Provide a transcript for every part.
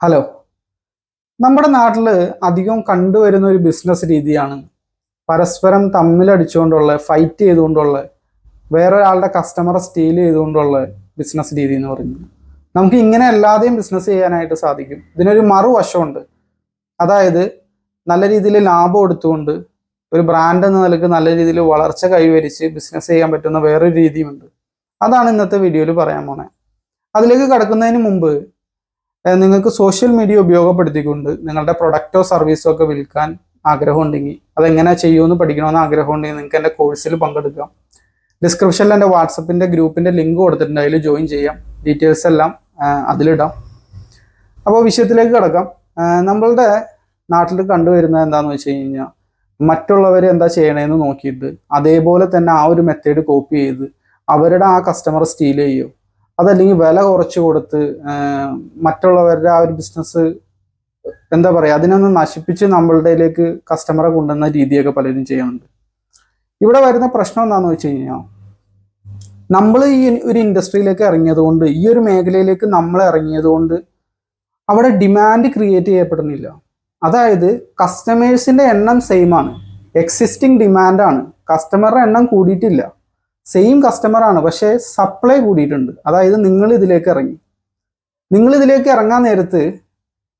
Hello നമ്മുടെ നാട്ടിൽ അധികം കണ്ടുവരുന്ന ഒരു ബിസിനസ് രീതിയാണ് പരസ്പരം തമ്മിലടിച്ചുകൊണ്ടുള്ള ഫൈറ്റ് ചെയ്തുകൊണ്ടുള്ള വേറൊരാളുടെ കസ്റ്റമറെ സ്റ്റീൽ ചെയ്തുകൊണ്ടുള്ള ബിസിനസ് രീതി എന്ന് പറയുന്നത്. നമുക്ക് ഇങ്ങനെ അല്ലാതെയും ബിസിനസ് ചെയ്യാനായിട്ട് സാധിക്കും. ഇതിനൊരു മറുവശമുണ്ട്. അതായത് നല്ല രീതിയിൽ ലാഭം എടുത്തുകൊണ്ട് ഒരു ബ്രാൻഡ് എന്ന നിലയ്ക്ക് നല്ല രീതിയിൽ വളർച്ച കൈവരിച്ച് ബിസിനസ് ചെയ്യാൻ പറ്റുന്ന വേറൊരു രീതിയുമുണ്ട് അതാണ് ഇന്നത്തെ വീഡിയോയിൽ പറയാൻ പോണേ. അതിലേക്ക് കടക്കുന്നതിന് മുമ്പ് നിങ്ങൾക്ക് സോഷ്യൽ മീഡിയ ഉപയോഗപ്പെടുത്തിക്കൊണ്ട് നിങ്ങളുടെ പ്രൊഡക്റ്റോ സർവീസോ ഒക്കെ വിൽക്കാൻ ആഗ്രഹമുണ്ടെങ്കിൽ അതെങ്ങനെ ചെയ്യുമെന്ന് പഠിക്കണമെന്ന് ആഗ്രഹമുണ്ടെങ്കിൽ നിങ്ങൾക്ക് എന്റെ കോഴ്സിൽ പങ്കെടുക്കാം. ഡിസ്ക്രിപ്ഷനിൽ എന്റെ വാട്സപ്പിന്റെ ഗ്രൂപ്പിന്റെ ലിങ്ക് കൊടുത്തിട്ടുണ്ട്. അതിൽ ജോയിൻ ചെയ്യാം. ഡീറ്റെയിൽസ് എല്ലാം അതിലിടാം. അപ്പോൾ വിഷയത്തിലേക്ക് കിടക്കാം. നമ്മളുടെ നാട്ടിൽ കണ്ടുവരുന്നത് എന്താണെന്ന് വെച്ച് കഴിഞ്ഞാൽ മറ്റുള്ളവർ എന്താ ചെയ്യണേന്ന് നോക്കിയിട്ട് അതേപോലെ തന്നെ ആ ഒരു മെത്തേഡ് കോപ്പി ചെയ്ത് അവരുടെ ആ കസ്റ്റമർ സ്റ്റീൽ ചെയ്യോ? അതല്ലെങ്കിൽ വില കുറച്ച് കൊടുത്ത് മറ്റുള്ളവരുടെ ആ ഒരു ബിസിനസ് എന്താ പറയുക അതിനൊന്ന് നശിപ്പിച്ച് നമ്മളുടെയിലേക്ക് കസ്റ്റമറെ കൊണ്ടുവന്ന രീതിയൊക്കെ പലരും ചെയ്യുന്നുണ്ട്. ഇവിടെ വരുന്ന പ്രശ്നം എന്താണെന്ന് വെച്ച് കഴിഞ്ഞാൽ നമ്മൾ ഈ ഒരു ഇൻഡസ്ട്രിയിലേക്ക് ഇറങ്ങിയത് കൊണ്ട് ഈ ഒരു മേഖലയിലേക്ക് നമ്മൾ ഇറങ്ങിയത് കൊണ്ട് അവിടെ ഡിമാൻഡ് ക്രിയേറ്റ് ചെയ്യപ്പെടുന്നില്ല. അതായത് കസ്റ്റമേഴ്സിന്റെ എണ്ണം സെയിം ആണ്. എക്സിസ്റ്റിംഗ് ഡിമാൻഡാണ് കസ്റ്റമറുടെ എണ്ണം കൂടിയിട്ടില്ല. സെയിം കസ്റ്റമർ ആണ്. പക്ഷേ സപ്ലൈ കൂടിയിട്ടുണ്ട്. അതായത് നിങ്ങൾ ഇതിലേക്ക് ഇറങ്ങി. നിങ്ങൾ ഇതിലേക്ക് ഇറങ്ങാൻ നേരത്ത്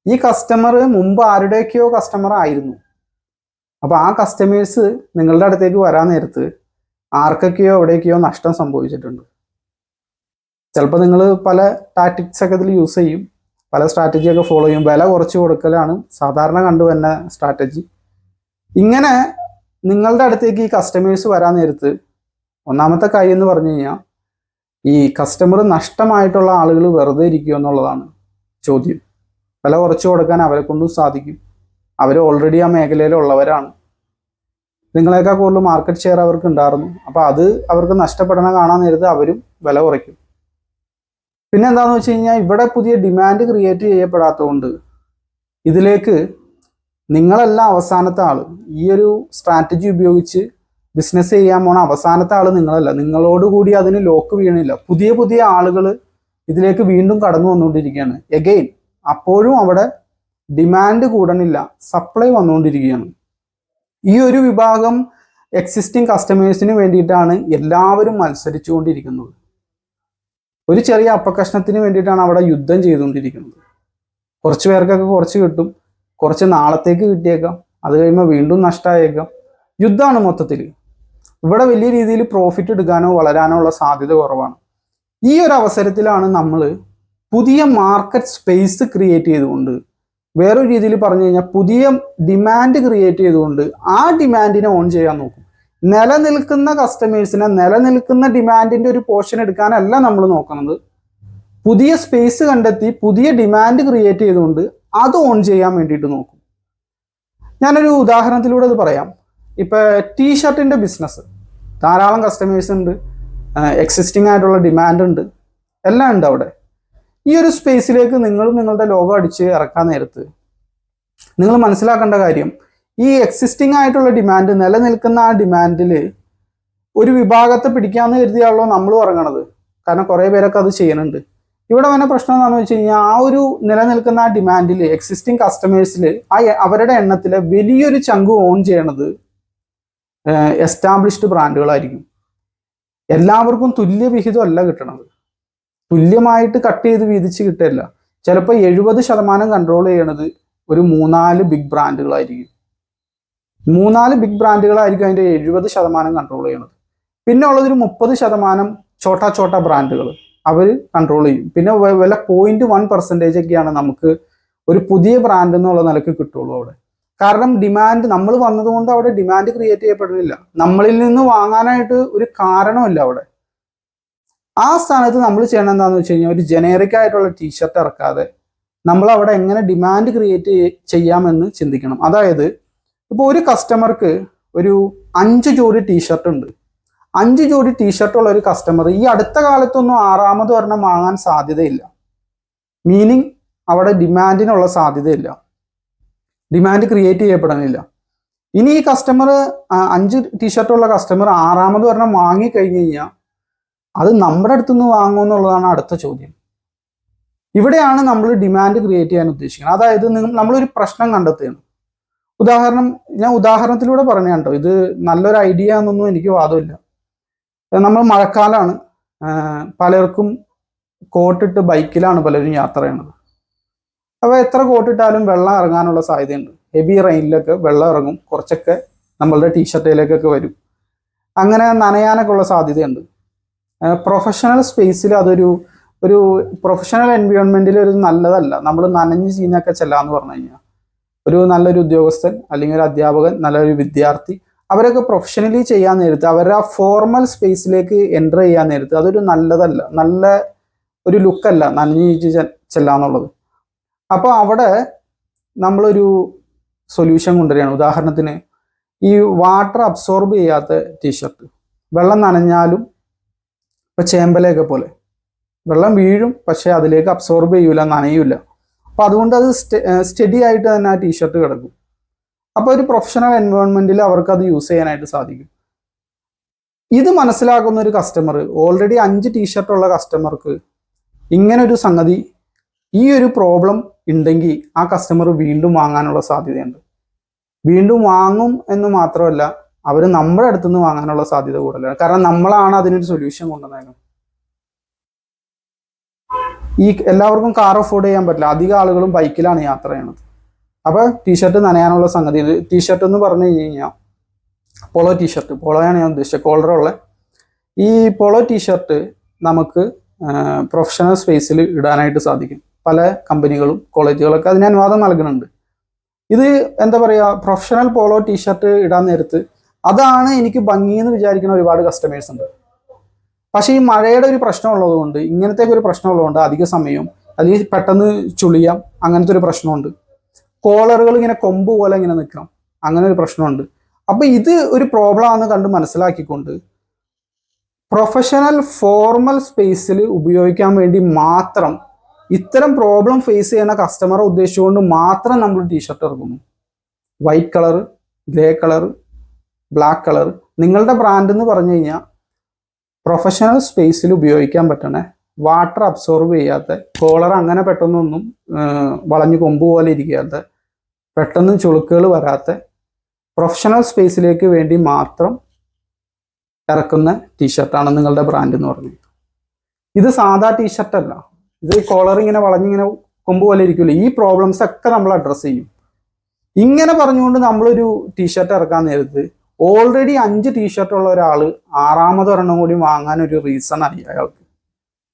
ഈ കസ്റ്റമർ മുമ്പ് ആരുടെയൊക്കെയോ കസ്റ്റമർ ആയിരുന്നു. അപ്പോൾ ആ കസ്റ്റമേഴ്സ് നിങ്ങളുടെ അടുത്തേക്ക് വരാൻ നേരത്ത് ആർക്കൊക്കെയോ എവിടെയൊക്കെയോ നഷ്ടം സംഭവിച്ചിട്ടുണ്ട്. ചിലപ്പോൾ നിങ്ങൾ പല ടാറ്റിക്സ് ഒക്കെ ഇതിൽ യൂസ് ചെയ്യും. പല സ്ട്രാറ്റജി ഒക്കെ ഫോളോ ചെയ്യും. വില കുറച്ച് കൊടുക്കലാണ് സാധാരണ കണ്ടുവരുന്ന സ്ട്രാറ്റജി ഇങ്ങനെ നിങ്ങളുടെ അടുത്തേക്ക് ഈ കസ്റ്റമേഴ്സ് വരാൻ നേരത്ത് ഒന്നാമത്തെ കാര്യം എന്ന് പറഞ്ഞു കഴിഞ്ഞാൽ ഈ കസ്റ്റമർ നഷ്ടമായിട്ടുള്ള ആളുകൾ വെറുതെ ഇരിക്കുക എന്നുള്ളതാണ് ചോദ്യം. വില കുറച്ച് കൊടുക്കാൻ അവരെ കൊണ്ടും സാധിക്കും. അവർ ഓൾറെഡി ആ മേഖലയിലുള്ളവരാണ് നിങ്ങളെക്കാൾ കൂടുതൽ മാർക്കറ്റ് ഷെയർ അവർക്ക് ഉണ്ടായിരുന്നു. അപ്പോൾ അത് അവർക്ക് നഷ്ടപ്പെടണ കാണാൻ നേരത്ത് അവരും വില കുറയ്ക്കും. പിന്നെ എന്താണെന്ന് വെച്ച് കഴിഞ്ഞാൽ ഇവിടെ പുതിയ ഡിമാൻഡ് ക്രിയേറ്റ് ചെയ്യപ്പെടാത്തതുകൊണ്ട് ഇതിലേക്ക് നിങ്ങളല്ല അവസാനത്തെ ആൾ ഈ ഒരു സ്ട്രാറ്റജി ഉപയോഗിച്ച് ബിസിനസ് ചെയ്യാൻ പോണ അവസാനത്തെ ആൾ നിങ്ങളല്ല. നിങ്ങളോട് കൂടി അതിന് ലോക്ക് വീണില്ല. പുതിയ പുതിയ ആളുകൾ ഇതിലേക്ക് വീണ്ടും കടന്നു വന്നുകൊണ്ടിരിക്കുകയാണ്. എഗെയിൻ അപ്പോഴും അവിടെ ഡിമാൻഡ് കൂടണില്ല. സപ്ലൈ വന്നുകൊണ്ടിരിക്കുകയാണ്. ഈ ഒരു വിഭാഗം എക്സിസ്റ്റിംഗ് കസ്റ്റമേഴ്സിന് വേണ്ടിയിട്ടാണ് എല്ലാവരും മത്സരിച്ചു കൊണ്ടിരിക്കുന്നത് ഒരു ചെറിയ അപ്പകഷ്ണത്തിന് വേണ്ടിയിട്ടാണ് അവിടെ യുദ്ധം ചെയ്തുകൊണ്ടിരിക്കുന്നത്. കുറച്ച് പേർക്കൊക്കെ കുറച്ച് കിട്ടും. കുറച്ച് നാളത്തേക്ക് കിട്ടിയേക്കാം. അത് കഴിയുമ്പോൾ വീണ്ടും നഷ്ടമായേക്കാം യുദ്ധമാണ് മൊത്തത്തിൽ ഇവിടെ വലിയ രീതിയിൽ പ്രോഫിറ്റ് എടുക്കാനോ വളരാനോ ഉള്ള സാധ്യത കുറവാണ്. ഈ ഒരു അവസരത്തിലാണ് നമ്മൾ പുതിയ മാർക്കറ്റ് സ്പേസ് ക്രിയേറ്റ് ചെയ്തുകൊണ്ട് വേറൊരു രീതിയിൽ പറഞ്ഞു കഴിഞ്ഞാൽ പുതിയ ഡിമാൻഡ് ക്രിയേറ്റ് ചെയ്തുകൊണ്ട് ആ ഡിമാൻഡിനെ ഓൺ ചെയ്യാൻ നോക്കും. നിലനിൽക്കുന്ന കസ്റ്റമേഴ്സിനെ നിലനിൽക്കുന്ന ഡിമാൻഡിന്റെ ഒരു പോർഷൻ എടുക്കാനല്ല നമ്മൾ നോക്കുന്നത്. പുതിയ സ്പേസ് കണ്ടെത്തി പുതിയ ഡിമാൻഡ് ക്രിയേറ്റ് ചെയ്തുകൊണ്ട് അത് ഓൺ ചെയ്യാൻ വേണ്ടിയിട്ട് നോക്കും. ഞാനൊരു ഉദാഹരണത്തിലൂടെ അത് പറയാം. ഇപ്പൊ ടീ ഷർട്ടിന്റെ ബിസിനസ് ധാരാളം കസ്റ്റമേഴ്സ് ഉണ്ട്. എക്സിസ്റ്റിംഗ് ആയിട്ടുള്ള ഡിമാൻഡ് ഉണ്ട്. എല്ലാം ഉണ്ട് അവിടെ. ഈ ഒരു സ്പേസിലേക്ക് നിങ്ങളും നിങ്ങളുടെ ലോഗോ അടിച്ച് ഇറക്കാൻ നേരത്ത് നിങ്ങൾ മനസ്സിലാക്കേണ്ട കാര്യം ഈ എക്സിസ്റ്റിംഗ് ആയിട്ടുള്ള ഡിമാൻഡ് നിലനിൽക്കുന്ന ആ ഡിമാൻഡിൽ ഒരു വിഭാഗത്തെ പിടിക്കാമെന്ന് കരുതിയാണല്ലോ നമ്മൾ ഇറങ്ങണത് കാരണം കുറേ പേരൊക്കെ അത് ചെയ്യുന്നുണ്ട്. ഇവിടെ വന്ന പ്രശ്നം എന്താണെന്ന് വെച്ച് കഴിഞ്ഞാൽ ആ ഒരു നിലനിൽക്കുന്ന ആ ഡിമാൻഡിൽ എക്സിസ്റ്റിംഗ് കസ്റ്റമേഴ്സിൽ ആ അവരുടെ എണ്ണത്തിലെ വലിയൊരു ചങ്ക് ഓൺ ചെയ്യണത് എസ്റ്റാബ്ലിഷ്ഡ് ബ്രാൻഡുകളായിരിക്കും എല്ലാവർക്കും തുല്യ വിഹിതമല്ല കിട്ടണത്. തുല്യമായിട്ട് കട്ട് ചെയ്ത് വീതിച്ച് കിട്ടില്ല. ചിലപ്പോൾ എഴുപത് ശതമാനം കൺട്രോൾ ചെയ്യണത് ഒരു മൂന്നാൽ ബിഗ് ബ്രാൻഡുകളായിരിക്കും മൂന്നാൽ ബിഗ് ബ്രാൻഡുകളായിരിക്കും അതിന്റെ എഴുപത് ശതമാനം കൺട്രോൾ ചെയ്യണത്. പിന്നെ ഉള്ളതൊരു മുപ്പത് ശതമാനം ഛോട്ടാ ചോട്ടാ ബ്രാൻഡുകൾ അവർ കൺട്രോൾ ചെയ്യും. പിന്നെ വില പോയിന്റ് വൺ പെർസെന്റേജ് ഒക്കെയാണ് നമുക്ക് ഒരു പുതിയ ബ്രാൻഡ് എന്നുള്ള നിലയ്ക്ക് കിട്ടുള്ളൂ അവിടെ. കാരണം ഡിമാൻഡ് നമ്മൾ വന്നതുകൊണ്ട് അവിടെ ഡിമാൻഡ് ക്രിയേറ്റ് ചെയ്യപ്പെടുന്നില്ല. നമ്മളിൽ നിന്ന് വാങ്ങാനായിട്ട് ഒരു കാരണമില്ല അവിടെ. ആ സ്ഥാനത്ത് നമ്മൾ ചെയ്യണം എന്താണെന്ന് വെച്ച് കഴിഞ്ഞാൽ ഒരു ജനറിക് ആയിട്ടുള്ള ടീഷർട്ട് ഇറക്കാതെ നമ്മൾ അവിടെ എങ്ങനെ ഡിമാൻഡ് ക്രിയേറ്റ് ചെയ്യാമെന്ന് ചിന്തിക്കണം. അതായത് ഇപ്പോൾ ഒരു കസ്റ്റമർക്ക് ഒരു അഞ്ച് ജോഡി ടീഷർട്ട് ഉണ്ട്. അഞ്ച് ജോഡി ടീഷർട്ട് ഉള്ള ഒരു കസ്റ്റമർ ഈ അടുത്ത കാലത്തൊന്നും ആറാമത് ഒരെണ്ണം വാങ്ങാൻ സാധ്യതയില്ല. മീനിങ് അവിടെ ഡിമാൻഡിനുള്ള സാധ്യതയില്ല. ഡിമാൻഡ് ക്രിയേറ്റ് ചെയ്യപ്പെടുന്നില്ല ഇനി ഈ കസ്റ്റമർ അഞ്ച് ടീഷർട്ടുള്ള കസ്റ്റമർ ആറാമത് ഒരെണ്ണം വാങ്ങി കഴിഞ്ഞു കഴിഞ്ഞാൽ അത് നമ്മുടെ അടുത്തുനിന്ന് വാങ്ങുമെന്നുള്ളതാണ് അടുത്ത ചോദ്യം. ഇവിടെയാണ് നമ്മൾ ഡിമാൻഡ് ക്രിയേറ്റ് ചെയ്യാൻ ഉദ്ദേശിക്കുന്നത്. അതായത് നമ്മളൊരു പ്രശ്നം കണ്ടെത്തുകയാണ്. ഉദാഹരണം ഞാൻ ഉദാഹരണത്തിലൂടെ പറഞ്ഞു കേട്ടോ ഇത് നല്ലൊരു ഐഡിയ എന്നൊന്നും എനിക്ക് വാദമില്ല. നമ്മൾ മഴക്കാലമാണ് പലർക്കും കോട്ടിട്ട് ബൈക്കിലാണ് പലരും യാത്ര ചെയ്യുന്നത് അപ്പോൾ എത്ര കോട്ടിട്ടാലും വെള്ളം ഇറങ്ങാനുള്ള സാധ്യതയുണ്ട്. ഹെവി റെയിനിലൊക്കെ വെള്ളം ഇറങ്ങും. കുറച്ചൊക്കെ നമ്മളുടെ ടീഷർട്ടിലേക്കൊക്കെ വരും. അങ്ങനെ നനയാനൊക്കെ ഉള്ള സാധ്യതയുണ്ട്. പ്രൊഫഷണൽ സ്പേസിൽ അതൊരു ഒരു പ്രൊഫഷണൽ എൻവയോൺമെന്റിൽ ഒരു നല്ലതല്ല. നമ്മൾ നനഞ്ഞ് ചീഞ്ഞൊക്കെ ചെല്ലാന്ന് പറഞ്ഞു കഴിഞ്ഞാൽ ഒരു നല്ലൊരു ഉദ്യോഗസ്ഥൻ അല്ലെങ്കിൽ ഒരു അധ്യാപകൻ നല്ലൊരു വിദ്യാർത്ഥി അവരൊക്കെ പ്രൊഫഷണലി ചെയ്യാൻ നേരത്ത് അവരുടെ ആ ഫോർമൽ സ്പേസിലേക്ക് എന്റർ ചെയ്യാൻ നേരത്ത് അതൊരു നല്ലതല്ല. നല്ല ഒരു ലുക്കല്ല നനഞ്ഞു ചീച്ച് ചെല്ലാന്നുള്ളത്. അപ്പോൾ അവിടെ നമ്മളൊരു സൊല്യൂഷൻ കൊണ്ടുവരികയാണ്. ഉദാഹരണത്തിന് ഈ വാട്ടർ അബ്സോർബ് ചെയ്യാത്ത ടീഷർട്ട് വെള്ളം നനഞ്ഞാലും ഇപ്പം ചേമ്പലയൊക്കെ പോലെ വെള്ളം വീഴും പക്ഷേ അതിലേക്ക് അബ്സോർബ് ചെയ്യൂല നനയൂല. അപ്പോൾ അതുകൊണ്ട് അത് സ്റ്റഡി ആയിട്ട് തന്നെ ആ ടീഷർട്ട് കിടക്കും. അപ്പോൾ ഒരു പ്രൊഫഷണൽ എൻവയോൺമെന്റിൽ അവർക്ക് അത് യൂസ് ചെയ്യാനായിട്ട് സാധിക്കും. ഇത് മനസ്സിലാക്കുന്ന ഒരു കസ്റ്റമർ ഓൾറെഡി അഞ്ച് ടീഷർട്ടുള്ള കസ്റ്റമർക്ക് ഇങ്ങനൊരു സംഗതി ഈ ഒരു പ്രോബ്ലം ഉണ്ടെങ്കിൽ ആ കസ്റ്റമർ വീണ്ടും വാങ്ങാനുള്ള സാധ്യതയുണ്ട്. വീണ്ടും വാങ്ങും എന്ന് മാത്രമല്ല അവർ നമ്മുടെ അടുത്ത് നിന്ന് വാങ്ങാനുള്ള സാധ്യത കൂടുതലാണ്. കാരണം നമ്മളാണ് അതിനൊരു സൊല്യൂഷൻ കൊണ്ടുവന്നേക്കുന്നത്. ഈ എല്ലാവർക്കും കാർ അഫോർഡ് ചെയ്യാൻ പറ്റില്ല. അധികം ആളുകളും ബൈക്കിലാണ് യാത്ര ചെയ്യണത്. അപ്പൊ ടീഷർട്ട് നനയാനുള്ള സംഗതി ടീഷർട്ട് എന്ന് പറഞ്ഞു കഴിഞ്ഞാൽ പോളോ ടീഷർട്ട് പോളോയാണ് ഞാൻ ഉദ്ദേശിച്ചത്. ഉള്ള. ഈ പോളോ ടീഷർട്ട് നമുക്ക് പ്രൊഫഷണൽ സ്പേസിൽ ഇടാനായിട്ട് സാധിക്കും. പല കമ്പനികളും കോളേജുകളൊക്കെ അതിന് അനുവാദം നൽകുന്നുണ്ട്. ഇത് എന്താ പറയുക പ്രൊഫഷണൽ പോളോ ടീഷർട്ട് ഇടാൻ നേരത്ത് അതാണ് എനിക്ക് ഭംഗിയെന്ന് വിചാരിക്കുന്ന ഒരുപാട് കസ്റ്റമേഴ്സ് ഉണ്ട്. പക്ഷേ ഈ മഴയുടെ ഒരു പ്രശ്നം ഉള്ളതുകൊണ്ട് ഇങ്ങനത്തെ ഒരു പ്രശ്നമുള്ളതുകൊണ്ട് അധിക സമയവും അല്ലെങ്കിൽ പെട്ടെന്ന് ചുളിയാം അങ്ങനത്തെ ഒരു പ്രശ്നമുണ്ട്. കോളറുകൾ ഇങ്ങനെ കൊമ്പ് പോലെ ഇങ്ങനെ നിൽക്കാം അങ്ങനെ ഒരു പ്രശ്നമുണ്ട്. അപ്പോൾ ഇത് ഒരു പ്രോബ്ലം ആണെന്ന് കണ്ട് മനസ്സിലാക്കിക്കൊണ്ട് പ്രൊഫഷണൽ ഫോർമൽ സ്പേസിൽ ഉപയോഗിക്കാൻ വേണ്ടി മാത്രം ഇത്തരം പ്രോബ്ലം ഫേസ് ചെയ്യുന്ന കസ്റ്റമറെ ഉദ്ദേശിച്ചുകൊണ്ട് മാത്രം നമ്മൾ T shirt ഇറക്കുന്നു. White colour grey colour black colour നിങ്ങളുടെ ബ്രാൻഡ് എന്ന് പറഞ്ഞു കഴിഞ്ഞാൽ പ്രൊഫഷണൽ സ്പേസിൽ ഉപയോഗിക്കാൻ പറ്റണേ. വാട്ടർ അബ്സോർബ് ചെയ്യാത്ത കോളർ അങ്ങനെ പെട്ടെന്നൊന്നും വളഞ്ഞ് കൊമ്പ് പോലെ ഇരിക്കാത്ത പെട്ടെന്ന് ചുളുക്കുകൾ വരാത്ത പ്രൊഫഷണൽ സ്പേസിലേക്ക് വേണ്ടി മാത്രം ഇറക്കുന്ന ടീഷർട്ടാണ് നിങ്ങളുടെ ബ്രാൻഡ് എന്ന് പറഞ്ഞത്. ഇത് സാധാ ടീഷർട്ട് അല്ല. ഇത് കോളർ ഇങ്ങനെ വളഞ്ഞിങ്ങനെ കൊമ്പ് പോലെ ഇരിക്കുമല്ലോ ഈ പ്രോബ്ലംസ് ഒക്കെ നമ്മൾ അഡ്രസ്സ് ചെയ്യും. ഇങ്ങനെ പറഞ്ഞുകൊണ്ട് നമ്മളൊരു ടീഷർട്ട് ഇറക്കാൻ നേരത്ത് ഓൾറെഡി അഞ്ച് ടീഷർട്ട് ഉള്ള ഒരാൾ ആറാമത് ഒരെണ്ണം കൂടി വാങ്ങാൻ ഒരു റീസൺ ആയി അയാൾക്ക്.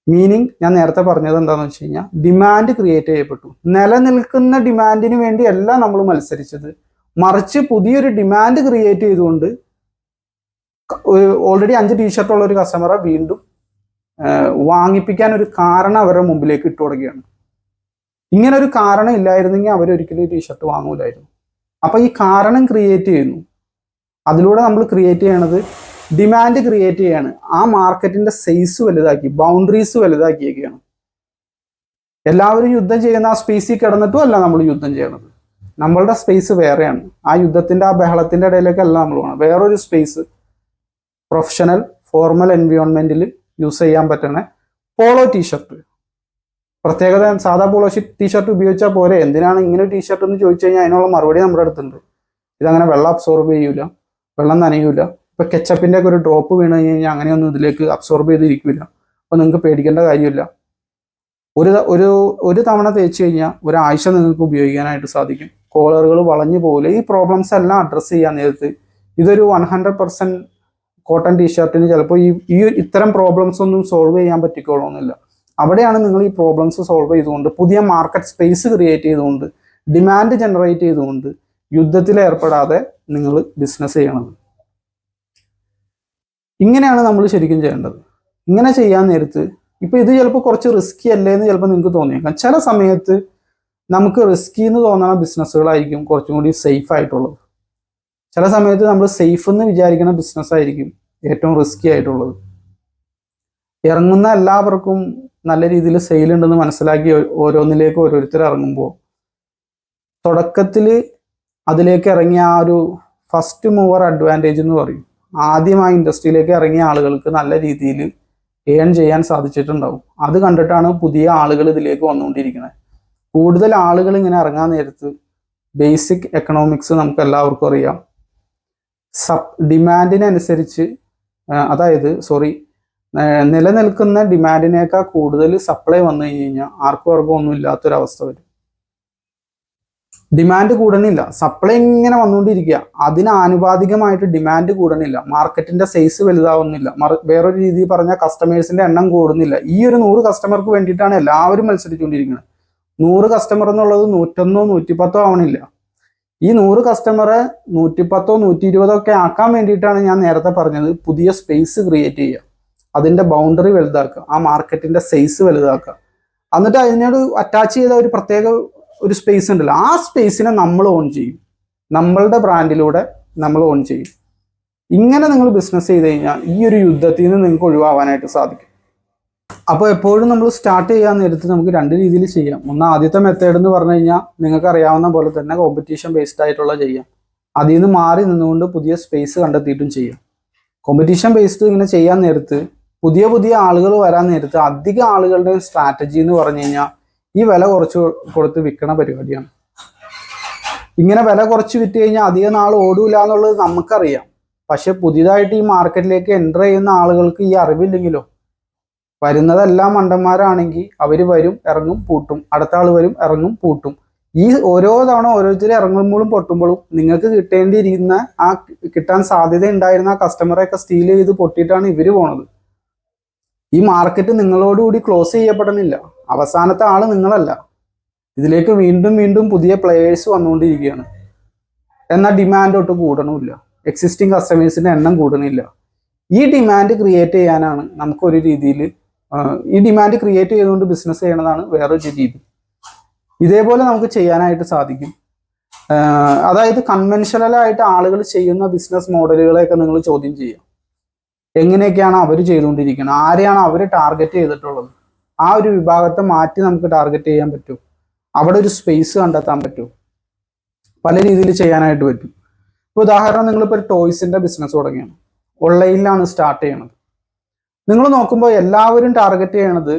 മീനിങ് ഞാൻ നേരത്തെ പറഞ്ഞത് എന്താണെന്ന് വെച്ച് കഴിഞ്ഞാൽ ഡിമാൻഡ് ക്രിയേറ്റ് ചെയ്യപ്പെട്ടു. നിലനിൽക്കുന്ന ഡിമാൻഡിന് വേണ്ടിയല്ല നമ്മൾ മത്സരിച്ചത്. മറിച്ച് പുതിയൊരു ഡിമാൻഡ് ക്രിയേറ്റ് ചെയ്തുകൊണ്ട് ഓൾറെഡി അഞ്ച് ടീഷർട്ടുള്ള ഒരു കസ്റ്റമറെ വീണ്ടും വാങ്ങിപ്പിക്കാൻ ഒരു കാരണം അവരുടെ മുമ്പിലേക്ക് ഇട്ടു കൊടുക്കുകയാണ്. ഇങ്ങനെ ഒരു കാരണം ഇല്ലായിരുന്നെങ്കിൽ അവരൊരിക്കലും ടീഷർട്ട് വാങ്ങൂലായിരുന്നു. അപ്പൊ ഈ കാരണം ക്രിയേറ്റ് ചെയ്യുന്നു. അതിലൂടെ നമ്മൾ ക്രിയേറ്റ് ചെയ്യണത് ഡിമാൻഡ് ക്രിയേറ്റ് ചെയ്യാണ്. ആ മാർക്കറ്റിന്റെ സൈസ് വലുതാക്കി ബൗണ്ടറീസ് വലുതാക്കിയൊക്കെയാണ് എല്ലാവരും യുദ്ധം ചെയ്യുന്ന ആ സ്പേസിൽ കിടന്നിട്ടും അല്ല നമ്മൾ യുദ്ധം ചെയ്യണത്. നമ്മളുടെ സ്പേസ് വേറെയാണ്. ആ യുദ്ധത്തിന്റെ ആ ബഹളത്തിന്റെ ഇടയിലേക്കല്ല നമ്മൾ പോകണം വേറൊരു സ്പേസ് പ്രൊഫഷണൽ ഫോർമൽ എൻവയോൺമെന്റിൽ യൂസ് ചെയ്യാൻ പറ്റുന്ന പോളോ ടീഷർട്ട് പ്രത്യേകത സാധാ പോളോ ടീഷർട്ട് ഉപയോഗിച്ചാൽ പോരെ. എന്തിനാണ് ഇങ്ങനെ ഒരു ടീഷർട്ട് എന്ന് ചോദിച്ചു കഴിഞ്ഞാൽ അതിനുള്ള മറുപടി നമ്മുടെ അടുത്തുണ്ട്. ഇതങ്ങനെ വെള്ളം അബ്സോർബ് ചെയ്യൂല. വെള്ളം നനയൂല. ഇപ്പൊ കെച്ചപ്പിന്റെ ഒക്കെ ഒരു ഡ്രോപ്പ് വീണ് കഴിഞ്ഞാൽ അങ്ങനെയൊന്നും ഇതിലേക്ക് അബ്സോർബ് ചെയ്തിരിക്കില്ല അപ്പൊ നിങ്ങൾക്ക് പേടിക്കേണ്ട കാര്യമില്ല. ഒരു ഒരു ഒരു തവണ തേച്ച് കഴിഞ്ഞാൽ ഒരാഴ്ച നിങ്ങൾക്ക് ഉപയോഗിക്കാനായിട്ട് സാധിക്കും. കോളറുകൾ വളഞ്ഞു പോകില്ല ഈ പ്രോബ്ലംസ് എല്ലാം അഡ്രസ്സ് ചെയ്യാൻ നേരത്ത് ഇതൊരു വൺ ഹൺഡ്രഡ് പെർസെന്റ് കോട്ടൺ ടീഷർട്ടിന് ചിലപ്പോൾ ഈ ഈ ഇത്തരം പ്രോബ്ലംസ് ഒന്നും സോൾവ് ചെയ്യാൻ പറ്റിക്കോളൊന്നുമില്ല അവിടെയാണ് നിങ്ങൾ ഈ പ്രോബ്ലംസ് സോൾവ് ചെയ്തുകൊണ്ട് പുതിയ മാർക്കറ്റ് സ്പേസ് ക്രിയേറ്റ് ചെയ്തുകൊണ്ട് ഡിമാൻഡ് ജനറേറ്റ് ചെയ്തുകൊണ്ട് യുദ്ധത്തിൽ ഏർപ്പെടാതെ നിങ്ങൾ ബിസിനസ് ചെയ്യണത്. ഇങ്ങനെയാണ് നമ്മൾ ശരിക്കും ചെയ്യേണ്ടത്. ഇങ്ങനെ ചെയ്യാൻ നേരത്ത് ഇപ്പൊ ഇത് ചിലപ്പോൾ കുറച്ച് റിസ്കി അല്ലേ എന്ന് ചിലപ്പോൾ നിങ്ങൾക്ക് തോന്നിയേക്കാം. ചില സമയത്ത് നമുക്ക് റിസ്കി എന്ന് തോന്നുന്ന ബിസിനസ്സുകളായിരിക്കും കുറച്ചും കൂടി സേഫ് ആയിട്ടുള്ളത്. ചില സമയത്ത് നമ്മൾ സേഫ് എന്ന് വിചാരിക്കുന്ന ബിസിനസ് ആയിരിക്കും ഏറ്റവും റിസ്കി ആയിട്ടുള്ളത്. ഇറങ്ങുന്ന എല്ലാവർക്കും നല്ല രീതിയിൽ സെയിൽ ഉണ്ടെന്ന് മനസ്സിലാക്കി ഓരോന്നിലേക്ക് ഓരോരുത്തർ ഇറങ്ങുമ്പോൾ തുടക്കത്തിൽ അതിലേക്ക് ഇറങ്ങിയ ആ ഒരു ഫസ്റ്റ് മൂവർ അഡ്വാന്റേജ് എന്ന് പറയും. ആദ്യം ആ ഇൻഡസ്ട്രിയിലേക്ക് ഇറങ്ങിയ ആളുകൾക്ക് നല്ല രീതിയിൽ ഏൺ ചെയ്യാൻ സാധിച്ചിട്ടുണ്ടാവും. അത് കണ്ടിട്ടാണ് പുതിയ ആളുകൾ ഇതിലേക്ക് വന്നുകൊണ്ടിരിക്കുന്നത്. കൂടുതൽ ആളുകൾ ഇങ്ങനെ ഇറങ്ങാൻ നേരത്ത് ബേസിക് എക്കണോമിക്സ് നമുക്ക് എല്ലാവർക്കും അറിയാം. സബ് ഡിമാൻഡിനനുസരിച്ച് അതായത് സോറി നിലനിൽക്കുന്ന ഡിമാൻഡിനേക്കാൾ കൂടുതൽ സപ്ലൈ വന്നു കഴിഞ്ഞ് കഴിഞ്ഞാൽ ആർക്കും ആർക്കും ഒന്നും ഇല്ലാത്തൊരവസ്ഥ വരും. ഡിമാൻഡ് കൂടണില്ല സപ്ലൈ ഇങ്ങനെ വന്നുകൊണ്ടിരിക്കുക. അതിന് ആനുപാതികമായിട്ട് ഡിമാൻഡ് കൂടണില്ല മാർക്കറ്റിന്റെ സൈസ് വലുതാവുന്നില്ല. വേറൊരു രീതിയിൽ പറഞ്ഞാൽ കസ്റ്റമേഴ്സിന്റെ എണ്ണം കൂടുന്നില്ല. ഈ ഒരു നൂറ് കസ്റ്റമർക്ക് വേണ്ടിയിട്ടാണ് എല്ലാവരും മത്സരിച്ചുകൊണ്ടിരിക്കുന്നത്. നൂറ് കസ്റ്റമർ എന്നുള്ളത് നൂറ്റൊന്നോ നൂറ്റിപ്പത്തോ ആവണില്ല. ഈ നൂറ് കസ്റ്റമറെ നൂറ്റിപ്പത്തോ നൂറ്റി ഇരുപതോ ഒക്കെ ആക്കാൻ വേണ്ടിയിട്ടാണ് ഞാൻ നേരത്തെ പറഞ്ഞത് പുതിയ സ്പേസ് ക്രിയേറ്റ് ചെയ്യുക. അതിന്റെ ബൗണ്ടറി വലുതാക്കുക. ആ മാർക്കറ്റിന്റെ സൈസ് വലുതാക്കുക. എന്നിട്ട് അതിനോട് അറ്റാച്ച് ചെയ്ത ഒരു പ്രത്യേക ഒരു സ്പേസ് ഉണ്ടല്ലോ. ആ സ്പേസിനെ നമ്മൾ ഓൺ ചെയ്യും. നമ്മളുടെ ബ്രാൻഡിലൂടെ നമ്മൾ ഓൺ ചെയ്യും. ഇങ്ങനെ നിങ്ങൾ ബിസിനസ് ചെയ്ത് കഴിഞ്ഞാൽ ഈ ഒരു യുദ്ധത്തിൽ നിന്ന് നിങ്ങൾക്ക് ഒഴിവാവാനായിട്ട് സാധിക്കും. അപ്പോൾ എപ്പോഴും നമ്മൾ സ്റ്റാർട്ട് ചെയ്യാൻ നേരത്ത് നമുക്ക് രണ്ട് രീതിയിൽ ചെയ്യാം. ഒന്ന് ആദ്യത്തെ മെത്തേഡ് എന്ന് പറഞ്ഞു കഴിഞ്ഞാൽ നിങ്ങൾക്ക് അറിയാവുന്ന പോലെ തന്നെ കോമ്പറ്റീഷൻ ബേസ്ഡ് ആയിട്ടുള്ള ചെയ്യാം. അതിൽ നിന്ന് മാറി നിന്നുകൊണ്ട് പുതിയ സ്പേസ് കണ്ടെത്തിയിട്ടും ചെയ്യാം. കോമ്പറ്റീഷൻ ബേസ്ഡ് ഇങ്ങനെ ചെയ്യാൻ നേരത്ത് പുതിയ പുതിയ ആളുകൾ വരാൻ നേരത്ത് അധികം ആളുകളുടെ സ്ട്രാറ്റജി എന്ന് പറഞ്ഞു കഴിഞ്ഞാൽ ഈ വില കുറച്ച് കൊടുത്ത് വിൽക്കണ പരിപാടിയാണ്. ഇങ്ങനെ വില കുറച്ച് വിറ്റ് കഴിഞ്ഞാൽ അധികം നാൾ ഓടൂല എന്നുള്ളത് നമുക്കറിയാം. പക്ഷെ പുതിയതായിട്ട് ഈ മാർക്കറ്റിലേക്ക് എന്റർ ചെയ്യുന്ന ആളുകൾക്ക് ഈ അറിവില്ലെങ്കിലോ വരുന്നതെല്ലാം മണ്ടന്മാരാണെങ്കിൽ അവർ വരും ഇറങ്ങും പൂട്ടും. അടുത്ത ആൾ വരും ഇറങ്ങും പൂട്ടും. ഈ ഓരോ തവണ ഓരോരുത്തർ ഇറങ്ങുമ്പോഴും പൊട്ടുമ്പോഴും നിങ്ങൾക്ക് കിട്ടേണ്ടിയിരിക്കുന്ന ആ കിട്ടാൻ സാധ്യത ഉണ്ടായിരുന്ന ആ കസ്റ്റമറെയൊക്കെ സ്റ്റീൽ ചെയ്ത് പൊട്ടിയിട്ടാണ് ഇവർ പോണത്. ഈ മാർക്കറ്റ് നിങ്ങളോടുകൂടി ക്ലോസ് ചെയ്യപ്പെടണില്ല. അവസാനത്തെ ആൾ നിങ്ങളല്ല. ഇതിലേക്ക് വീണ്ടും വീണ്ടും പുതിയ പ്ലെയേഴ്സ് വന്നുകൊണ്ടിരിക്കുകയാണ്. എന്നാൽ ഡിമാൻഡ് ഒട്ട് കൂടണമില്ല. എക്സിസ്റ്റിംഗ് കസ്റ്റമേഴ്സിന്റെ എണ്ണം കൂടണില്ല. ഈ ഡിമാൻഡ് ക്രിയേറ്റ് ചെയ്യാനാണ് നമുക്കൊരു രീതിയിൽ ഈ ഡിമാൻഡ് ക്രിയേറ്റ് ചെയ്തുകൊണ്ട് ബിസിനസ് ചെയ്യണതാണ് വേറൊരു രീതി. ഇതേപോലെ നമുക്ക് ചെയ്യാനായിട്ട് സാധിക്കും. അതായത് കൺവെൻഷണലായിട്ട് ആളുകൾ ചെയ്യുന്ന ബിസിനസ് മോഡലുകളെയൊക്കെ നിങ്ങൾ ചോദ്യം ചെയ്യുക. എങ്ങനെയൊക്കെയാണ് അവർ ചെയ്തുകൊണ്ടിരിക്കുന്നത് ആരെയാണ് അവർ ടാർഗറ്റ് ചെയ്തിട്ടുള്ളത്? ആ ഒരു വിഭാഗത്തെ മാറ്റി നമുക്ക് ടാർഗറ്റ് ചെയ്യാൻ പറ്റും. അവിടെ ഒരു സ്പേസ് കണ്ടെത്താൻ പറ്റും. പല രീതിയിൽ ചെയ്യാനായിട്ട് പറ്റും. ഇപ്പൊ ഉദാഹരണം നിങ്ങളിപ്പോൾ ഒരു ടോയ്സിന്റെ ബിസിനസ് തുടങ്ങിയാണ്. ഓൺലൈനിലാണ് സ്റ്റാർട്ട് ചെയ്യണത്. നിങ്ങൾ നോക്കുമ്പോൾ എല്ലാവരും ടാർഗറ്റ് ചെയ്യണത്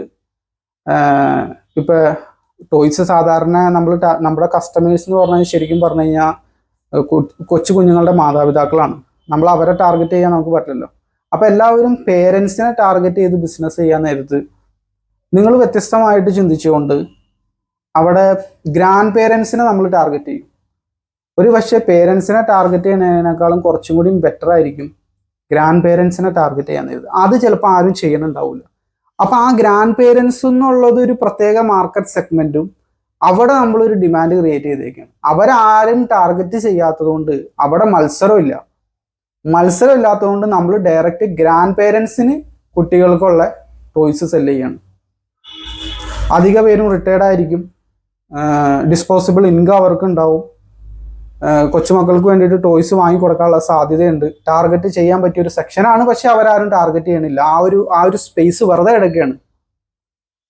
ഇപ്പൊ ടോയ്സ് സാധാരണ നമ്മൾ നമ്മുടെ കസ്റ്റമേഴ്സ് എന്ന് പറഞ്ഞാൽ ശരിക്കും പറഞ്ഞു കഴിഞ്ഞാൽ കൊച്ചു കുഞ്ഞുങ്ങളുടെ മാതാപിതാക്കളാണ്. നമ്മൾ അവരെ ടാർഗറ്റ് ചെയ്യാൻ നമുക്ക് പറ്റില്ലല്ലോ. അപ്പൊ എല്ലാവരും പേരൻസിനെ ടാർഗറ്റ് ചെയ്ത് ബിസിനസ് ചെയ്യാൻ നേരത്ത് നിങ്ങൾ വ്യത്യസ്തമായിട്ട് ചിന്തിച്ചുകൊണ്ട് അവിടെ ഗ്രാൻഡ് പേരൻസിനെ നമ്മൾ ടാർഗറ്റ് ചെയ്യും. ഒരു പക്ഷേ പേരൻസിനെ ടാർഗറ്റ് ചെയ്യുന്നതിനേക്കാളും കുറച്ചും കൂടി ബെറ്റർ ആയിരിക്കും. ഗ്രാൻഡ് പേരൻസിനെ ടാർഗറ്റ് ചെയ്യാൻ അത് ചിലപ്പോൾ ആരും ചെയ്യണുണ്ടാവില്ല അപ്പൊ ആ ഗ്രാൻഡ് പേരൻസ് എന്നുള്ളത് ഒരു പ്രത്യേക മാർക്കറ്റ് സെഗ്മെന്റും അവിടെ നമ്മളൊരു ഡിമാൻഡ് ക്രിയേറ്റ് ചെയ്തേക്കാണ്. അവരാരും ടാർഗറ്റ് ചെയ്യാത്തതുകൊണ്ട് അവിടെ മത്സരമില്ല മത്സരം ഇല്ലാത്തതുകൊണ്ട് നമ്മൾ ഡയറക്റ്റ് ഗ്രാൻഡ് പേരൻസിന് കുട്ടികൾക്കുള്ള ടോയ്സ് സെൽ ചെയ്യാണ്. അധിക പേരും റിട്ടയർഡ് ആയിരിക്കും. ഡിസ്പോസിബിൾ ഇൻകം അവർക്ക് ഉണ്ടാവും കൊച്ചുമക്കൾക്ക് വേണ്ടിയിട്ട് ടോയ്സ് വാങ്ങി കൊടുക്കാനുള്ള സാധ്യതയുണ്ട്. ടാർഗറ്റ് ചെയ്യാൻ പറ്റിയ ഒരു സെക്ഷനാണ് പക്ഷെ അവരാരും ടാർഗറ്റ് ചെയ്യണില്ല. ആ ഒരു ആ ഒരു സ്പേസ് വെറുതെ കിടക്കുകയാണ്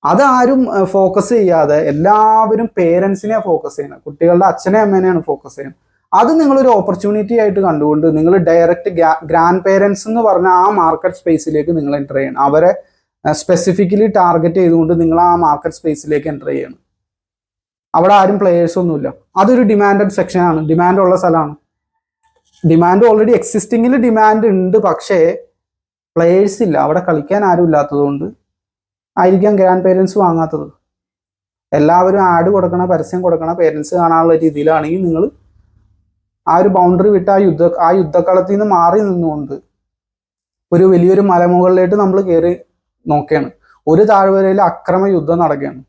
അതാരും ഫോക്കസ് ചെയ്യാതെ എല്ലാവരും പേരൻസിനെ ഫോക്കസ് ചെയ്യണം കുട്ടികളുടെ അച്ഛനെ അമ്മേനെയാണ് ഫോക്കസ് ചെയ്യുന്നത്. അത് നിങ്ങളൊരു ഓപ്പർച്യൂണിറ്റി ആയിട്ട് കണ്ടുകൊണ്ട് നിങ്ങൾ ഡയറക്റ്റ് ഗ്രാൻഡ് പേരൻസ് എന്ന് പറഞ്ഞ ആ മാർക്കറ്റ് സ്പേസിലേക്ക് നിങ്ങൾ എന്റർ ചെയ്യണം. അവരെ സ്പെസിഫിക്കലി ടാർഗറ്റ് ചെയ്തുകൊണ്ട് നിങ്ങൾ ആ മാർക്കറ്റ് സ്പേസിലേക്ക് എന്റർ ചെയ്യണം. അവിടെ ആരും പ്ലേയേഴ്സ് ഒന്നുമില്ല. അതൊരു ഡിമാൻഡഡ് സെക്ഷനാണ് ഡിമാൻഡ് ഉള്ള സ്ഥലമാണ്. ഡിമാൻഡ് ഓൾറെഡി എക്സിസ്റ്റിങ്ങിൽ ഡിമാൻഡ് ഉണ്ട്. പക്ഷേ പ്ലേയേഴ്സ് ഇല്ല. അവിടെ കളിക്കാൻ ആരും ഇല്ലാത്തതുകൊണ്ട് ആയിരിക്കാം ഗ്രാൻഡ് പേരൻസ് വാങ്ങാത്തത്. എല്ലാവരും ആഡ് കൊടുക്കണ പരസ്യം കൊടുക്കണ പേരൻസ് കാണാനുള്ള രീതിയിലാണെങ്കിൽ നിങ്ങൾ ആ ഒരു ബൗണ്ടറി വിട്ട് ആ യുദ്ധ ആ യുദ്ധക്കളത്തിൽ നിന്ന് മാറി നിന്നുകൊണ്ട് ഒരു വലിയൊരു മലമുകളിലേക്ക് നമ്മൾ കയറി നോക്കുകയാണ്. ഒരു താഴ്വരയിൽ അക്രമ യുദ്ധം നടക്കുകയാണ്.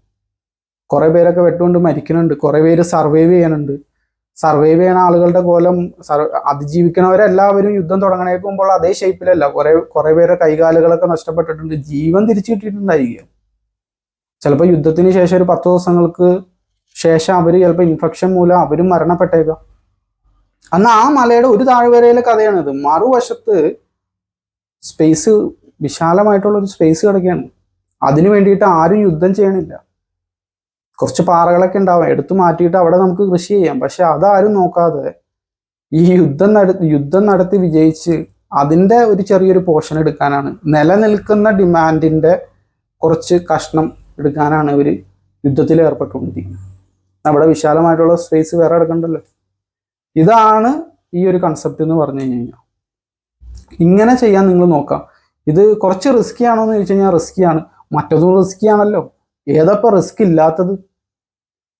കുറെ പേരൊക്കെ വെട്ടുകൊണ്ട് മരിക്കുന്നുണ്ട്. കുറെ പേര് സർവൈവ് ചെയ്യാനുണ്ട്. സർവൈവ് ചെയ്യുന്ന ആളുകളുടെ കോലം സർ- അതിജീവിക്കണവരെല്ലാവരും യുദ്ധം തുടങ്ങണേക്ക് അതേ ഷേപ്പിലല്ല കുറെ കുറെ പേരെ കൈകാലുകളൊക്കെ നഷ്ടപ്പെട്ടിട്ടുണ്ട്. ജീവൻ തിരിച്ചു കിട്ടിയിട്ടുണ്ടായിരിക്കും. ചിലപ്പോൾ യുദ്ധത്തിന് ശേഷം ഒരു പത്ത് ദിവസങ്ങൾക്ക് ശേഷം അവർ ചിലപ്പോൾ ഇൻഫെക്ഷൻ മൂലം അവരും മരണപ്പെട്ടേക്കാം. അന്ന് ആ മലയുടെ ഒരു താഴ്വരയിലെ കഥയാണിത് മറുവശത്ത് സ്പേസ് വിശാലമായിട്ടുള്ള ഒരു സ്പേസ് കിടക്കുകയാണ്. അതിനു വേണ്ടിയിട്ട് ആരും യുദ്ധം ചെയ്യണില്ല. കുറച്ച് പാറകളൊക്കെ ഉണ്ടാവും. എടുത്തു മാറ്റിയിട്ട് അവിടെ നമുക്ക് കൃഷി ചെയ്യാം. പക്ഷെ അതാരും നോക്കാതെ ഈ യുദ്ധം നടത്തി യുദ്ധം നടത്തി വിജയിച്ച് അതിന്റെ ഒരു ചെറിയൊരു പോർഷൻ എടുക്കാനാണ്. നിലനിൽക്കുന്ന ഡിമാൻഡിന്റെ കുറച്ച് കഷ്ണം എടുക്കാനാണ് ഇവർ യുദ്ധത്തിൽ ഏർപ്പെട്ടുകൊണ്ടിരിക്കുന്നത്. അവിടെ വിശാലമായിട്ടുള്ള സ്പേസ് വേറെ എടുക്കണ്ടല്ലോ ഇതാണ് ഈ ഒരു കൺസെപ്റ്റ് എന്ന് പറഞ്ഞു കഴിഞ്ഞു കഴിഞ്ഞാൽ. ഇങ്ങനെ ചെയ്യാൻ നിങ്ങൾ നോക്കാം. ഇത് കുറച്ച് റിസ്ക്കി ആണോ എന്ന് ചോദിച്ചു കഴിഞ്ഞാൽ ആണ്. മറ്റതും റിസ്ക്കി ആണല്ലോ. ഏതപ്പോൾ റിസ്ക് ഇല്ലാത്തത്?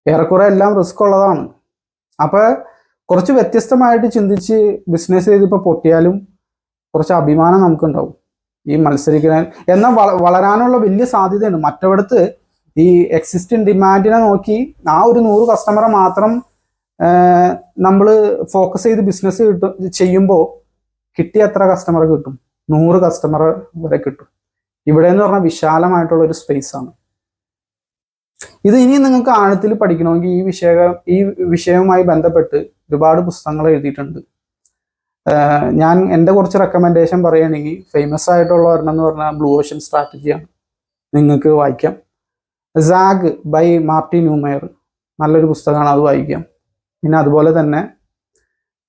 ഏറെക്കുറെ എല്ലാം റിസ്ക് ഉള്ളതാണ്. അപ്പോൾ കുറച്ച് വ്യത്യസ്തമായിട്ട് ചിന്തിച്ച് ബിസിനസ് ചെയ്തിപ്പോൾ പൊട്ടിയാലും കുറച്ച് അഭിമാനം നമുക്കുണ്ടാവും. ഈ മത്സരിക്കുന്ന എന്നാൽ വള- വളരാനുള്ള വലിയ സാധ്യതയുണ്ട്. മറ്റവിടത്ത് ഈ എക്സിസ്റ്റിംഗ് ഡിമാൻഡിനെ നോക്കി ആ ഒരു നൂറ് കസ്റ്റമറെ മാത്രം നമ്മൾ ഫോക്കസ് ചെയ്ത് ബിസിനസ് കിട്ടും ചെയ്യുമ്പോൾ കിട്ടിയ എത്ര കസ്റ്റമർ കിട്ടും? നൂറ് കസ്റ്റമർ വരെ കിട്ടും. ഇവിടെ എന്ന് പറഞ്ഞാൽ വിശാലമായിട്ടുള്ള ഒരു സ്പേസ് ആണ്. ഇത് ഇനി നിങ്ങൾക്ക് ആഴത്തിൽ പഠിക്കണമെങ്കിൽ ഈ വിഷയ ഈ വിഷയവുമായി ബന്ധപ്പെട്ട് ഒരുപാട് പുസ്തകങ്ങൾ എഴുതിയിട്ടുണ്ട്. ഞാൻ എന്റെ കുറച്ച് റെക്കമെൻഡേഷൻ പറയുകയാണെങ്കിൽ ഫേമസ് ആയിട്ടുള്ള ഒരെണ്ണം എന്ന് പറഞ്ഞാൽ ബ്ലൂ ഓഷൻ സ്ട്രാറ്റജിയാണ് നിങ്ങൾക്ക് വായിക്കാം. സാഗ് ബൈ മാർട്ടി ന്യൂമയർ നല്ലൊരു പുസ്തകമാണ് അത് വായിക്കാം. പിന്നെ അതുപോലെ തന്നെ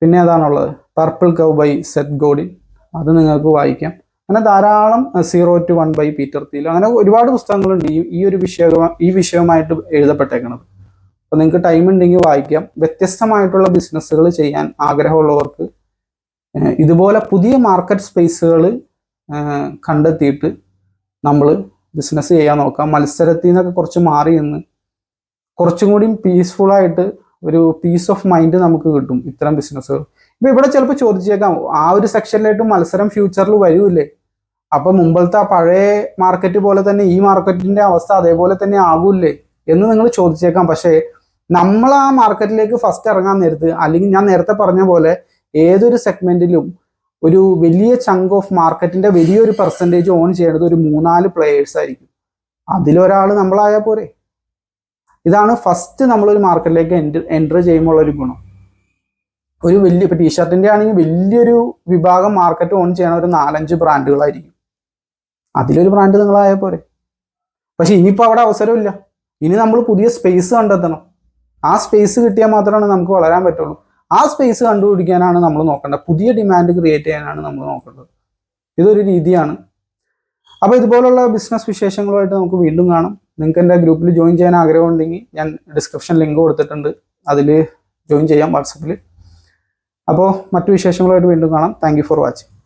പിന്നെ അതാണുള്ളത് Purple Cow by Seth Godin അത് നിങ്ങൾക്ക് വായിക്കാം. അങ്ങനെ ധാരാളം Zero to One by Peter Thiel അങ്ങനെ ഒരുപാട് പുസ്തകങ്ങളുണ്ട് ഈ ഈ ഒരു വിഷയ ഈ വിഷയവുമായിട്ട് എഴുതപ്പെട്ടേക്കുന്നത് അപ്പോൾ നിങ്ങൾക്ക് ടൈം ഉണ്ടെങ്കിൽ വായിക്കാം. വ്യത്യസ്തമായിട്ടുള്ള ബിസിനസ്സുകൾ ചെയ്യാൻ ആഗ്രഹമുള്ളവർക്ക് ഇതുപോലെ പുതിയ മാർക്കറ്റ് സ്പേസുകൾ കണ്ടെത്തിയിട്ട് നമ്മൾ ബിസിനസ് ചെയ്യാൻ നോക്കാം. മത്സരത്തിൽ നിന്നൊക്കെ കുറച്ച് മാറി നിന്ന് കുറച്ചും കൂടി ആയിട്ട് ഒരു പീസ് ഓഫ് മൈൻഡ് നമുക്ക് കിട്ടും ഇത്തരം ബിസിനസ്സുകൾ ഇപ്പൊ ഇവിടെ ചിലപ്പോൾ ചോദിച്ചേക്കാം ആ ഒരു സെക്ഷനിലായിട്ട് മത്സരം ഫ്യൂച്ചറിൽ വരൂല്ലേ? അപ്പൊ മുമ്പത്തെ പഴയ മാർക്കറ്റ് പോലെ തന്നെ ഈ മാർക്കറ്റിന്റെ അവസ്ഥ അതേപോലെ തന്നെ ആകൂല്ലേ എന്ന് നിങ്ങൾ ചോദിച്ചേക്കാം. പക്ഷേ നമ്മൾ ആ മാർക്കറ്റിലേക്ക് ഫസ്റ്റ് ഇറങ്ങാൻ നേരത്ത് അല്ലെങ്കിൽ ഞാൻ നേരത്തെ പറഞ്ഞ പോലെ ഏതൊരു സെഗ്മെന്റിലും ഒരു വലിയ ചങ്ക് ഓഫ് മാർക്കറ്റിന്റെ വലിയൊരു പെർസെന്റേജ് ഓൺ ചെയ്യേണ്ടത് ഒരു മൂന്നാൽ പ്ലേയേഴ്സ് ആയിരിക്കും. അതിലൊരാൾ നമ്മളായാൽ പോരെ. ഇതാണ് ഫസ്റ്റ് നമ്മളൊരു മാർക്കറ്റിലേക്ക് എന്റർ എന്റർ ചെയ്യുമ്പോൾ ഒരു ഗുണം. ഒരു വലിയ ഇപ്പൊ ടീഷർട്ടിന്റെ ആണെങ്കിൽ വലിയൊരു വിഭാഗം മാർക്കറ്റ് ഓൺ ചെയ്യണ ഒരു നാലഞ്ച് ബ്രാൻഡുകളായിരിക്കും അതിലൊരു ബ്രാൻഡ് നിങ്ങളായ പോരെ. പക്ഷെ ഇനിയിപ്പോൾ അവിടെ അവസരമില്ല. ഇനി നമ്മൾ പുതിയ സ്പേസ് കണ്ടെത്തണം. ആ സ്പേസ് കിട്ടിയാൽ മാത്രമാണ് നമുക്ക് വളരാൻ പറ്റുള്ളൂ. ആ സ്പേസ് കണ്ടുപിടിക്കാനാണ് നമ്മൾ നോക്കേണ്ടത്. പുതിയ ഡിമാൻഡ് ക്രിയേറ്റ് ചെയ്യാനാണ് നമ്മൾ നോക്കേണ്ടത്. ഇതൊരു രീതിയാണ്. അപ്പോൾ ഇതുപോലുള്ള ബിസിനസ് വിശേഷങ്ങളുമായിട്ട് നമുക്ക് വീണ്ടും കാണാം. നിങ്ങൾക്ക് എന്റെ ഗ്രൂപ്പിൽ ജോയിൻ ചെയ്യാൻ ആഗ്രഹമുണ്ടെങ്കിൽ ഞാൻ ഡിസ്ക്രിപ്ഷൻ ലിങ്ക് കൊടുത്തിട്ടുണ്ട്. അതിൽ ജോയിൻ ചെയ്യാം. വാട്സപ്പിൽ അപ്പോൾ മറ്റു വിശേഷങ്ങളുമായിട്ട് വീണ്ടും കാണാം. Thank for watching